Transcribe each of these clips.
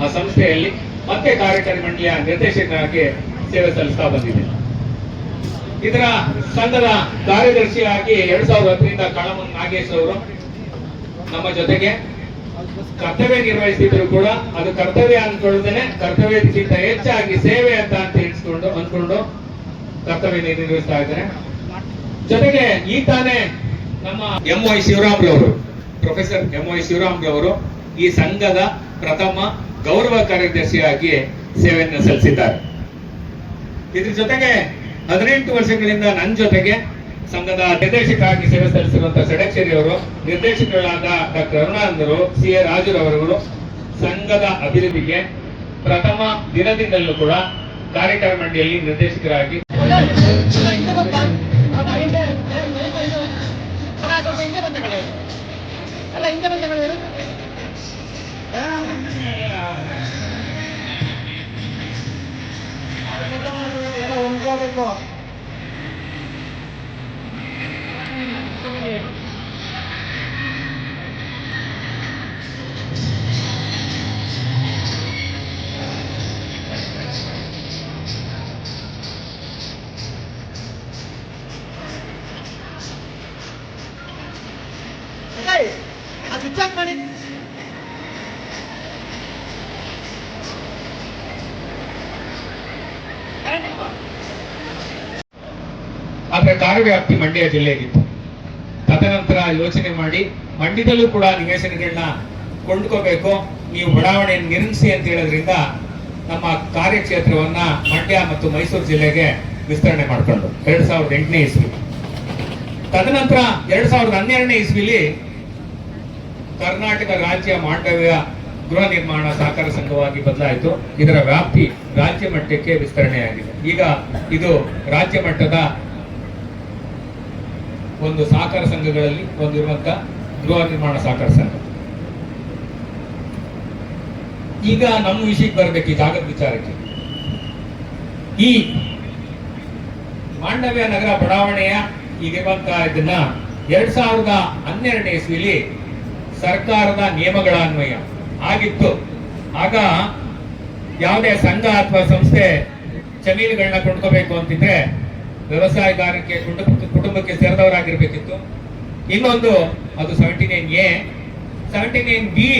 ಆ ಸಂಸ್ಥೆಯಲ್ಲಿ ಮತ್ತೆ ಕಾರ್ಯಕಾರಿ ಮಂಡಳಿಯ ನಿರ್ದೇಶಕರಾಗಿ ಸೇವೆ ಸಲ್ಲಿಸ್ತಾ ಬಂದಿದೆ. ಇದರ ಸಂಘದ ಕಾರ್ಯದರ್ಶಿಯಾಗಿ ಎರಡ್ ಸಾವಿರದ ಹತ್ತರಿಂದ ಕಾಳಮನ್ ನಾಗೇಶ್ ಅವರು ನಮ್ಮ ಜೊತೆಗೆ ಕರ್ತವ್ಯ ನಿರ್ವಹಿಸಿದ್ರು ಕೂಡ ಅದು ಕರ್ತವ್ಯ ಅನ್ಕೊಳ್ಳದೇನೆ ಕರ್ತವ್ಯಕ್ಕಿಂತ ಹೆಚ್ಚಾಗಿ ಸೇವೆ ಅಂತ ಅಂತ ಎಣಿಸ್ಕೊಂಡು ಅಂದ್ಕೊಂಡು ಕರ್ತವ್ಯ ನಿರ್ವಹಿಸ್ತಾ ಇದ್ದಾರೆ. ಜೊತೆಗೆ ಈ ತಾನೇ ನಮ್ಮ ಎಂ ವೈ ಶಿವರಾಮ್ರವರು, ಪ್ರೊಫೆಸರ್ ಎಂ ವೈ ಶಿವರಾಮ್ರವರು ಈ ಸಂಘದ ಪ್ರಥಮ ಗೌರವ ಕಾರ್ಯದರ್ಶಿಯಾಗಿ ಸೇವೆಯನ್ನು ಸಲ್ಲಿಸಿದ್ದಾರೆ. ಇದ್ರ ಜೊತೆಗೆ ಹದಿನೆಂಟು ವರ್ಷಗಳಿಂದ ನನ್ನ ಜೊತೆಗೆ ಸಂಘದ ನಿರ್ದೇಶಕರಾಗಿ ಸೇವೆ ಸಲ್ಲಿಸಿರುವಂತಹ ಸಡಕ್ಷರಿ ಅವರು ನಿರ್ದೇಶಕರಾದ ಡಾಕ್ಟರ್ ಅರುಣಾನಂದರು ಸಿ ಎ ರಾಜುರವರುಗಳು ಸಂಘದ ಅಭಿವೃದ್ಧಿಗೆ ಪ್ರಥಮ ದಿನದಿಂದಲೂ ಕೂಡ ಕಾರ್ಯಕಾರಿ ಮಂಡಳಿಯಲ್ಲಿ ನಿರ್ದೇಶಕರಾಗಿ 画面の。はい、あずちゃんまり。Anyway. ಆದ್ರೆ ಕಾರ್ಯವ್ಯಾಪ್ತಿ ಮಂಡ್ಯ ಜಿಲ್ಲೆಗಿತ್ತು ತದನಂತರ ಯೋಚನೆ ಮಾಡಿ ಮಂಡ್ಯದಲ್ಲೂ ಕೂಡ ನಿವೇಶನಗಳನ್ನ ಕೊಂಡ್ಕೋಬೇಕು. ನೀವು ಬಡಾವಣೆಯನ್ನು ನಿರ್ಮಿಸಿ ಅಂತ ಹೇಳೋದ್ರಿಂದ ನಮ್ಮ ಕಾರ್ಯಕ್ಷೇತ್ರವನ್ನ ಮಂಡ್ಯ ಮತ್ತು ಮೈಸೂರು ಜಿಲ್ಲೆಗೆ ವಿಸ್ತರಣೆ ಮಾಡಿಕೊಂಡು ಎರಡ್ ಸಾವಿರದ ಎಂಟನೇ ಇಸ್ವಿ. ತದನಂತರ ಎರಡ್ ಸಾವಿರದ ಹನ್ನೆರಡನೇ ಇಸ್ವಿಲಿ ಕರ್ನಾಟಕ ರಾಜ್ಯ ಮಾಂಡವ್ಯ ಗೃಹ ನಿರ್ಮಾಣ ಸಹಕಾರ ಸಂಘವಾಗಿ ಬದಲಾಯಿತು. ಇದರ ವ್ಯಾಪ್ತಿ ರಾಜ್ಯ ಮಟ್ಟಕ್ಕೆ ವಿಸ್ತರಣೆಯಾಗಿದೆ. ಈಗ ಇದು ರಾಜ್ಯ ಮಟ್ಟದ ಒಂದು ಸಹಕಾರ ಸಂಘಗಳಲ್ಲಿ ಒಂದಿರುವಂತ ಗೃಹ ನಿರ್ಮಾಣ ಸಹಕಾರ ಸಂಘ. ಈಗ ನಮ್ಮ ವಿಷಯಕ್ಕೆ ಬರಬೇಕು ಈ ಜಾಗದ ವಿಚಾರಕ್ಕೆ. ಈ ಮಾಂಡವ್ಯ ನಗರ ಬಡಾವಣೆಯ ಈಗಿರುವಂತಹ ಇದನ್ನ ಎರಡ್ ಸಾವಿರದ ಹನ್ನೆರಡನೇ ಇಸ್ವಿಲಿ ಸರ್ಕಾರದ ನಿಯಮಗಳ ಅನ್ವಯ ಆಗಿತ್ತು. ಆಗ ಯಾವುದೇ ಸಂಘ ಅಥವಾ ಸಂಸ್ಥೆ ಜಮೀನುಗಳನ್ನ ಕೊಂಡ್ಕೋಬೇಕು ಅಂತಿದ್ರೆ ವ್ಯವಸಾಯಗಾರಕ್ಕೆ ಕುಟುಂಬಕ್ಕೆ ಸೇರಿದವರಾಗಿರ್ಬೇಕಿತ್ತು. ಇನ್ನೊಂದು, ಅದು seventy nine A seventy nine B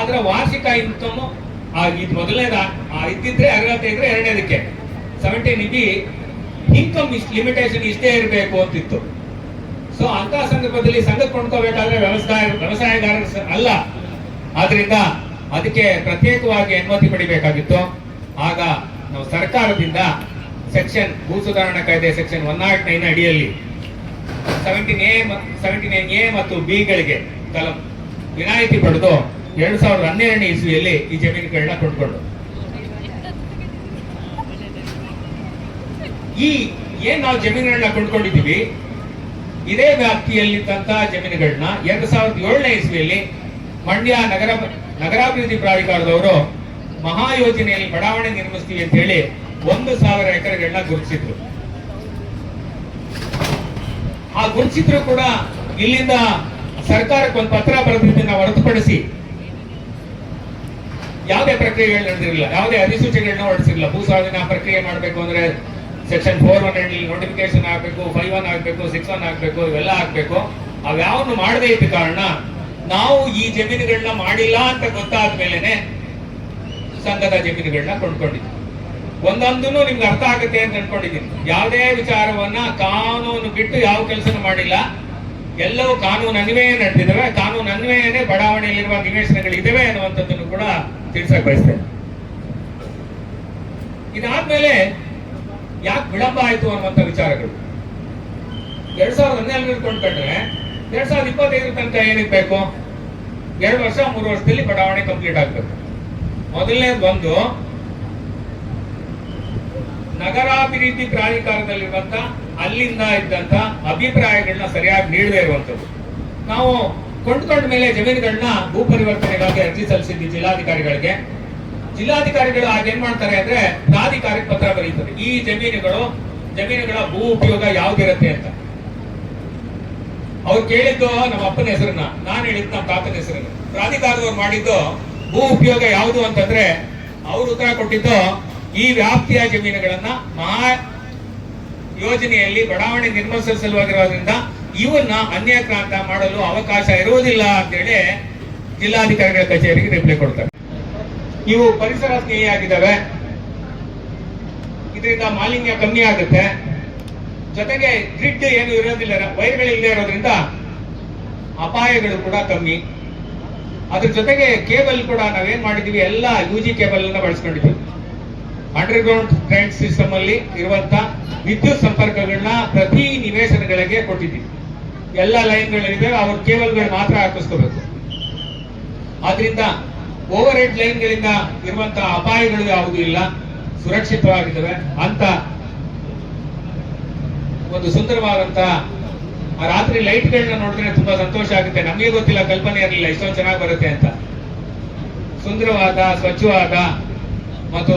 ಅದರ ವಾರ್ಷಿಕ ಇನ್ಕಮ್ ಇದು ಮೊದಲನೇದ ಇದ್ದಿದ್ರೆ ಅರ್ಹತೆ ಇದ್ರೆ ಎರಡನೇದಕ್ಕೆ. ಸೆವೆಂಟೀನ್ ಬಿ ಇನ್ಕಮ್ ಇಷ್ಟು ಲಿಮಿಟೇಷನ್ ಇಷ್ಟೇ ಇರಬೇಕು ಅಂತಿತ್ತು. ಸೊ ಅಂತ ಸಂದರ್ಭದಲ್ಲಿ ಸಂಘ ಕೊಂಡ್ಕೋಬೇಕಾದ್ರೆ ವ್ಯವಸಾಯ, ವ್ಯವಸಾಯಗಾರರು ಅಲ್ಲ. ಆದ್ರಿಂದ ಅದಕ್ಕೆ ಪ್ರತ್ಯೇಕವಾಗಿ ಅನುಮತಿ ಪಡಿಬೇಕಾಗಿತ್ತು. ಆಗ ನಾವು ಸರ್ಕಾರದಿಂದ ಸೆಕ್ಷನ್ ಭೂ ಸುಧಾರಣಾ ಕಾಯ್ದೆ ಸೆಕ್ಷನ್ ಒನ್ ನಾಟ್ ನೈನ್ ಅಡಿಯಲ್ಲಿ seventeen A seventy nine A ಮತ್ತು ಬಿ ಗಳಿಗೆ ಕಲಂ ವಿನಾಯಿತಿ ಪಡೆದು ಎರಡು ಸಾವಿರದ ಹನ್ನೆರಡನೇ ಇಸ್ವಿಯಲ್ಲಿ ಈ ಜಮೀನುಗಳನ್ನ ಕೊಂಡ್ಕೊಂಡು ಈ ಏನ್ ನಾವು ಜಮೀನುಗಳನ್ನ ಕೊಂಡ್ಕೊಂಡಿದ್ದೀವಿ, ಇದೇ ವ್ಯಾಪ್ತಿಯಲ್ಲಿದ್ದಂತಹ ಜಮೀನುಗಳನ್ನ ಎರಡು ಸಾವಿರದ ಏಳನೇ ಇಸ್ವಿಯಲ್ಲಿ ಮಂಡ್ಯ ನಗರ, ನಗರಾಭಿವೃದ್ಧಿ ಪ್ರಾಧಿಕಾರದವರು ಮಹಾಯೋಜನೆಯಲ್ಲಿ ಬಡಾವಣೆ ನಿರ್ಮಿಸ್ತೀವಿ ಅಂತ ಹೇಳಿ ಒಂದು ಸಾವಿರ ಎಕರೆಗಳನ್ನ ಗುರುತಿಸಿದ್ರು. ಆ ಗುರುತಿಸಿದ್ರು ಕೂಡ ಇಲ್ಲಿಂದ ಸರ್ಕಾರಕ್ಕೆ ಒಂದು ಪತ್ರ ಬರೆದಿದ್ದನ್ನ ಹೊರತುಪಡಿಸಿ ಯಾವುದೇ ಪ್ರಕ್ರಿಯೆಗಳು ನಡೆದಿರಲಿಲ್ಲ. ಯಾವುದೇ ಅಧಿಸೂಚನೆಗಳನ್ನ ಹೊರಡಿಸಿರಲಿಲ್ಲ. ಭೂ ಸ್ವಾಧೀನ ಪ್ರಕ್ರಿಯೆ ಮಾಡಬೇಕು ಅಂದ್ರೆ section four one hundred notification ಆಗಬೇಕು, ಫೈವ್ ಒನ್ ಆಗಬೇಕು, ಸಿಕ್ಸ್ ಒನ್ ಆಗಬೇಕು, ಇವೆಲ್ಲ ಆಗಬೇಕು. ಅವ್ಯಾವನ್ನು ಮಾಡದೇ ಇದ್ದ ಕಾರಣ ನಾವು ಈ ಜಮೀನುಗಳನ್ನ ಮಾಡಿಲ್ಲ ಅಂತ ಗೊತ್ತಾದ ಮೇಲೆನೆ ಸಂಘದ ಜಮೀನುಗಳನ್ನ ಕೊಂಡ್ಕೊಂಡಿದ್ವಿ. ಒಂದೊಂದನ್ನು ನಿಮ್ಗೆ ಅರ್ಥ ಆಗುತ್ತೆ ಅಂತ ಅನ್ಕೊಂಡಿದ್ದೀನಿ ಯಾವುದೇ ವಿಚಾರವನ್ನ ಕಾನೂನು ಬಿಟ್ಟು ಯಾವ ಕೆಲಸನೂ ಮಾಡಿಲ್ಲ. ಎಲ್ಲವೂ ಕಾನೂನು ಅನ್ವಯ ನಡೆದಿದ್ದಾವೆ. ಕಾನೂನು ಅನ್ವಯನೇ ಬಡಾವಣೆಯಲ್ಲಿರುವ ನಿವೇಶನಗಳಿದ್ದಾವೆ ಅನ್ನುವಂಥದ್ದನ್ನು ಕೂಡ ತಿಳಿಸಕ್ ಬಯಸ್ತೇನೆ. ಇದಾದ್ಮೇಲೆ ಯಾಕೆ ವಿಳಂಬ ಆಯ್ತು ಅನ್ನುವಂಥ ವಿಚಾರಗಳು. ಎರಡ್ ಸಾವಿರದ ಹನ್ನೆರಡರಲ್ಲಿ ಕೊಂಡ್ಕೊಂಡ್ರೆ ಎರಡ್ ಸಾವಿರದ ಇಪ್ಪತ್ತೈದರ ತನಕ ಏನಕ್ಕೆ ಬೇಕು? ಎರಡು ವರ್ಷ, ಮೂರು ವರ್ಷದಲ್ಲಿ ಬಡಾವಣೆ ಕಂಪ್ಲೀಟ್ ಆಗ್ಬೇಕು. ಮೊದಲನೇದು ಒಂದು ನಗರಾಭಿವೃದ್ಧಿ ಪ್ರಾಧಿಕಾರದಲ್ಲಿರುವಂತ ಅಲ್ಲಿಂದ ಇದ್ದಂತ ಅಭಿಪ್ರಾಯಗಳನ್ನ ಸರಿಯಾಗಿ ನೀಡದೇ ಇರುವಂತದ್ದು ನಾವು ಕೊಂಡ್ಕೊಂಡ ಮೇಲೆ ಜಮೀನುಗಳನ್ನ ಭೂ ಪರಿವರ್ತನೆಗಾಗಿ ಅರ್ಜಿ ಸಲ್ಲಿಸಿದ್ವಿ ಜಿಲ್ಲಾಧಿಕಾರಿಗಳಿಗೆ. ಜಿಲ್ಲಾಧಿಕಾರಿಗಳು ಆಗ ಏನ್ ಮಾಡ್ತಾರೆ ಅಂದ್ರೆ ಪ್ರಾಧಿಕಾರಕ್ಕೆ ಪತ್ರ ಬರೀತಾರೆ. ಈ ಜಮೀನುಗಳು, ಜಮೀನುಗಳ ಭೂ ಉಪಯೋಗ ಯಾವ್ದಿರತ್ತೆ ಅಂತ. ಅವ್ರು ಕೇಳಿದ್ದು ನಮ್ಮ ಅಪ್ಪನ ಹೆಸರನ್ನ, ನಾನು ಹೇಳಿದ್ದು ನಮ್ಮ ತಾತನ ಹೆಸರನ್ನ. ಪ್ರಾಧಿಕಾರದವ್ರು ಮಾಡಿದ್ದು ಭೂ ಉಪಯೋಗ ಯಾವುದು ಅಂತಂದ್ರೆ ಅವ್ರು ಉತ್ತರ ಕೊಟ್ಟಿದ್ದು ಈ ವ್ಯಾಪ್ತಿಯ ಜಮೀನುಗಳನ್ನ ಮಹಾ ಯೋಜನೆಯಲ್ಲಿ ಬಡಾವಣೆ ನಿರ್ಮಿಸಲು ಸಲುವಾಗಿರೋದ್ರಿಂದ ಇವನ್ನ ಅನ್ಯಕ್ರಾಂತ ಮಾಡಲು ಅವಕಾಶ ಇರುವುದಿಲ್ಲ ಅಂತೇಳಿ ಜಿಲ್ಲಾಧಿಕಾರಿಗಳ ಕಚೇರಿಗೆ ರಿಪ್ಲೈ ಕೊಡ್ತಾರೆ. ಇವು ಪರಿಸರ ಸ್ನೇಹಿಯಾಗಿದ್ದಾವೆ. ಇದರಿಂದ ಮಾಲಿನ್ಯ ಕಮ್ಮಿ ಆಗುತ್ತೆ. ಜೊತೆಗೆ ಗ್ರಿಡ್ ಏನು ಇರೋದಿಲ್ಲ ವೈರ್ಗಳಿಲ್ಲದೆ ಇರೋದ್ರಿಂದ ಅಪಾಯಗಳು ಕೂಡ ಕಮ್ಮಿ. ಅದ್ರ ಜೊತೆಗೆ ಕೇಬಲ್ ಕೂಡ ನಾವೇನ್ ಮಾಡಿದೀವಿ, ಎಲ್ಲ ಯು ಜಿ ಕೇಬಲ್ ಅನ್ನ ಬಳಸ್ಕೊಂಡಿದ್ವಿ ಅಂಡರ್ ಗ್ರೌಂಡ್ ಕರೆಂಟ್ ಸಿಸ್ಟಮ್ ಅಲ್ಲಿ ಇರುವಂತ ವಿದ್ಯುತ್ ಸಂಪರ್ಕಗಳನ್ನ ಪ್ರತಿ ನಿವೇಶನಗಳಿಗೆ ಕೊಟ್ಟಿದ್ದೀವಿ. ಎಲ್ಲ ಲೈನ್ಗಳಿವೆ ಅವ್ರ ಕೇಬಲ್ಗಳು ಮಾತ್ರ ಹಾಕಿಸ್ಕೋಬೇಕು. ಆದ್ರಿಂದ ಓವರ್ ಹೆಡ್ ಲೈನ್ಗಳಿಂದ ಇರುವಂತಹ ಅಪಾಯಗಳು ಯಾವುದೂ ಇಲ್ಲ, ಸುರಕ್ಷಿತವಾಗಿದ್ದಾವೆ. ಅಂತ ಒಂದು ಸುಂದರವಾದಂತ ರಾತ್ರಿ ರಾತ್ರಿ ಲೈಟ್ಗಳನ್ನ ನೋಡಿದ್ರೆ ತುಂಬಾ ಸಂತೋಷ ಆಗುತ್ತೆ. ನಮಗೆ ಗೊತ್ತಿಲ್ಲ, ಕಲ್ಪನೆ ಇರಲಿಲ್ಲ ಇಷ್ಟೊಂದು ಚೆನ್ನಾಗಿ ಬರುತ್ತೆ ಅಂತ. ಸುಂದರವಾದ, ಸ್ವಚ್ಛವಾದ ಮತ್ತು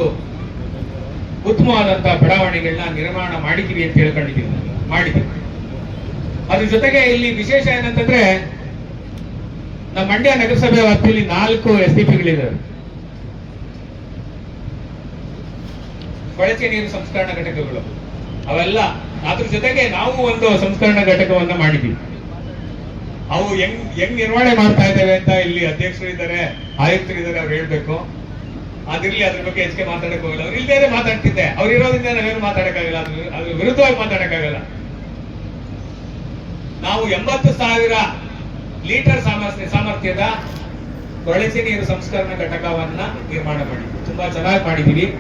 ಉತ್ತಮವಾದಂತಹ ಬಡಾವಣೆಗಳನ್ನ ನಿರ್ಮಾಣ ಮಾಡಿದ್ದೀವಿ ಅಂತ ಹೇಳ್ಕೊಂಡಿದ್ದೀವಿ. ಮಾಡಿದ್ದೀವಿ. ಅದ್ರ ಜೊತೆಗೆ ಇಲ್ಲಿ ವಿಶೇಷ ಏನಂತಂದ್ರೆ, ನಮ್ಮ ಮಂಡ್ಯ ನಗರಸಭೆ ವ್ಯಾಪ್ತಿಯಲ್ಲಿ ನಾಲ್ಕು ಎಸ್ ಡಿ ಪಿಗಳಿದ್ದಾವೆ ಕೊಳಚೆ ನೀರು ಸಂಸ್ಕರಣಾ ಘಟಕಗಳು. ಅವೆಲ್ಲ ಅದ್ರ ಜೊತೆಗೆ ನಾವು ಒಂದು ಸಂಸ್ಕರಣಾ ಘಟಕವನ್ನ ಮಾಡಿದ್ದೀವಿ. ಅವು ಹೆಂಗ್ ಹೆಂಗ್ ನಿರ್ವಹಣೆ ಮಾಡ್ತಾ ಇದ್ದೇವೆ ಅಂತ ಇಲ್ಲಿ ಅಧ್ಯಕ್ಷರು ಇದ್ದಾರೆ ಆಯುಕ್ತರು ಇದ್ದಾರೆ ಅವ್ರು ಹೇಳ್ಬೇಕು. ಅದಿರ್ಲಿ ಅದ್ರ ಬಗ್ಗೆ ಹೆಚ್ಚಿಗೆ ಮಾತಾಡಕ್ ಹೋಗಲ್ಲ. ಅವ್ರು ಇಲ್ದೇನೆ ಮಾತಾಡ್ತಿದ್ದೆ. ಅವ್ರು ಇರೋದ್ರಿಂದ ನಾವೇನು ಮಾತಾಡಕ್ಕಾಗಲ್ಲ. ಅದ್ರ ಅದ್ರ ವಿರುದ್ಧವಾಗಿ ಮಾತಾಡಕ್ಕಾಗಲ್ಲ. ನಾವು ಎಂಬತ್ತು ಸಾವಿರ ಲೀಟರ್ ಸಾಮರ್ಥ್ಯ ಸಾಮರ್ಥ್ಯದ ಕೊಳಚೆ ನೀರು ಸಂಸ್ಕರಣಾ ಘಟಕವನ್ನ ನಿರ್ಮಾಣ ಮಾಡಿದ್ವಿ. ತುಂಬಾ ಚೆನ್ನಾಗಿ ಮಾಡಿದೀವಿ.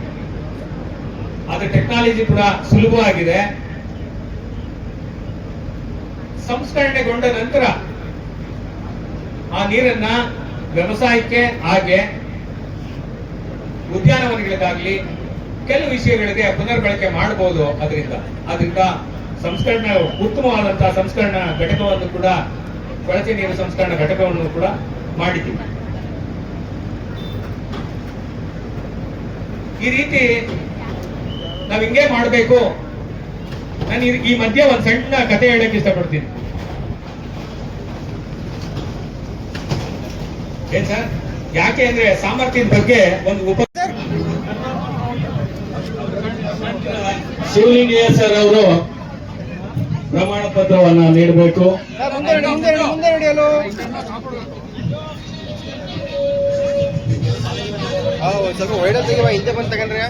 ಅದ್ರ ಟೆಕ್ನಾಲಜಿ ಕೂಡ ಸುಲಭವಾಗಿದೆ. ಸಂಸ್ಕರಣೆಗೊಂಡ ನಂತರ ಆ ನೀರನ್ನ ವ್ಯವಸಾಯಕ್ಕೆ ಹಾಗೆ ಉದ್ಯಾನವನಗಳಿಗಾಗ್ಲಿ ಕೆಲವು ವಿಷಯಗಳಿಗೆ ಪುನರ್ಬಳಕೆ ಮಾಡಬಹುದು ಅದರಿಂದ. ಅದರಿಂದ ಸಂಸ್ಕರಣೆ ಉತ್ತಮವಾದಂತಹ ಸಂಸ್ಕರಣ ಘಟಕವನ್ನು ಕೂಡ ಕೊಳಚೆ ನೀರು ಸಂಸ್ಕರಣ ಘಟಕವನ್ನು ಕೂಡ ಮಾಡಿದ್ದೀವಿ. ಈ ರೀತಿ ನಾವ್ ಹಿಂಗೆ ಮಾಡ್ಬೇಕು. ನಾನು ಈ- ಮಧ್ಯೆ ಒಂದ್ ಸಣ್ಣ ಕತೆ ಹೇಳಕ್ ಇಷ್ಟಪಡ್ತೀನಿ. ಏನ್ ಸರ್? ಯಾಕೆ ಅಂದ್ರೆ ಸಾಮರ್ಥ್ಯದ ಬಗ್ಗೆ ಒಂದು ಉಪ ಶಿವಲಿಂಗಯ್ಯ ಸರ್ ಅವರು ಪ್ರಮಾಣ ಪತ್ರವನ್ನ ನೀಡಬೇಕು. ಸ್ವಲ್ಪ ಒಳ್ಳೆ ತೆಗಿವ ಹಿಂದೆ ಬಂದು ತಗೊಂಡ್ರಿ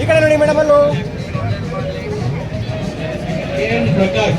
ಈ ಕಡೆ ನೋಡಿ ಮೇಡಮ್ ಅಲ್ಲೂ. ಎನ್ ಪ್ರಕಾಶ್.